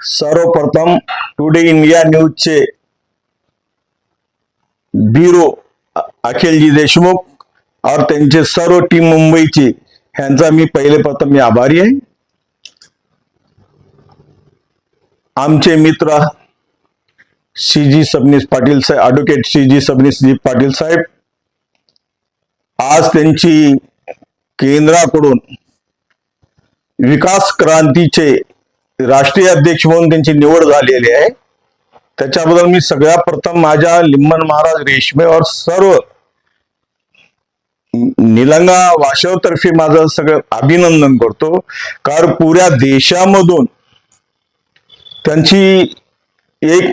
सर्वप्रथम today India न्यूजचे bureau अखिलजी देशमुख और त्यांचे सर्व टीम मुंबईची ह्यांचा मी पहिले प्रथम मी आभारी आहे. आमचे मित्र सी जी सबनीस पाटील साहेब advocate C G Sabnis ji Patil साहेब आज त्यांची केंद्राकडून विकास क्रांतीचे राष्ट्रीय अध्यक्ष म्हणून त्यांची निवड झालेली आहे. त्याच्याबद्दल मी सगळ्या प्रथम माझ्या लिंबन महाराज रेशमेवर सर्व निलंगा वाशवतर्फे माझं सगळं अभिनंदन करतो. कारण पुऱ्या देशामधून त्यांची एक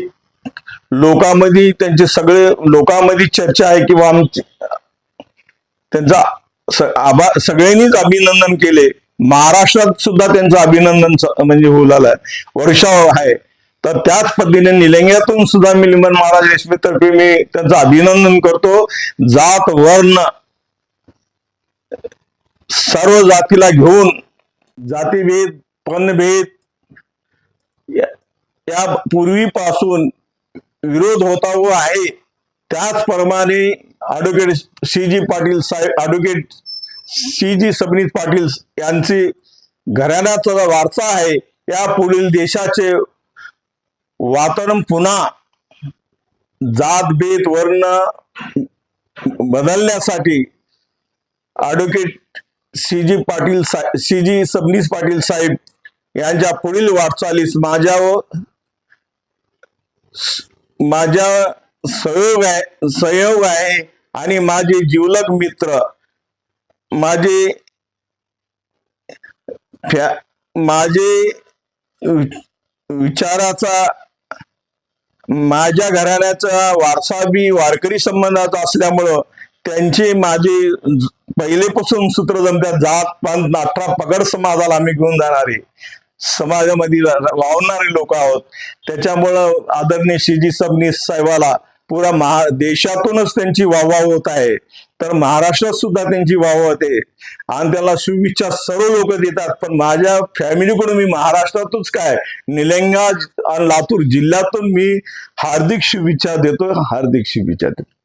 लोकांमध्ये त्यांचे सगळे लोकांमध्ये चर्चा आहे किंवा आमची त्यांचा आभा सगळ्यांनीच अभिनंदन केले. महाराष्ट्रात सुद्धा त्यांचं अभिनंदन म्हणजे होऊ लागलं वर्षाव आहे. तर त्याच पद्धतीने निलंग्यातून सुद्धा मिलिमन महाराज रेशमीतर्फे मी त्यांचं अभिनंदन करतो. जात वर्ण सर्व जातीला घेऊन जातीभेद पणभेद या- या पूर्वीपासून विरोध होता व आहे. त्याचप्रमाणे ॲडव्होकेट सी जी पाटील साहेब advocate C G Sabnis Patil यांची घराण्याचा वारसा आहे या पुढील देशाचे वातावरण पुन्हा जात भेद वर्ण बदलण्यासाठी ॲडव्होकेट सी जी पाटील सा सी जी सबनीस पाटील साहेब यांच्या पुढील वाटचालीस माझ्या व माझ्या सहयोग आहे सहयोग आहे आणि माझे जीवलग मित्र माझे माझे विचाराचा माझ्या घराण्याचा वारसा बी वारकरी संबंधाचा असल्यामुळं त्यांचे माझे पहिलेपासून सूत्र जमतात जात पंत नाटरा पगड समाजाला आम्ही घेऊन जाणारे. समाजामध्ये रा- लोक आहोत. त्याच्यामुळं आदरणीय शिजी सबनीस साहेबाला पुरा महा देशातूनच त्यांची वाहवा होत आहे. तर महाराष्ट्रात सुद्धा त्यांची वाव होते. आणि त्याला शुभेच्छा सर्व लोक देतात. पण माझ्या फॅमिलीकडून मी महाराष्ट्रातूनच काय निलंगा आणि लातूर जिल्ह्यातून मी हार्दिक शुभेच्छा देतो हार्दिक शुभेच्छा देतो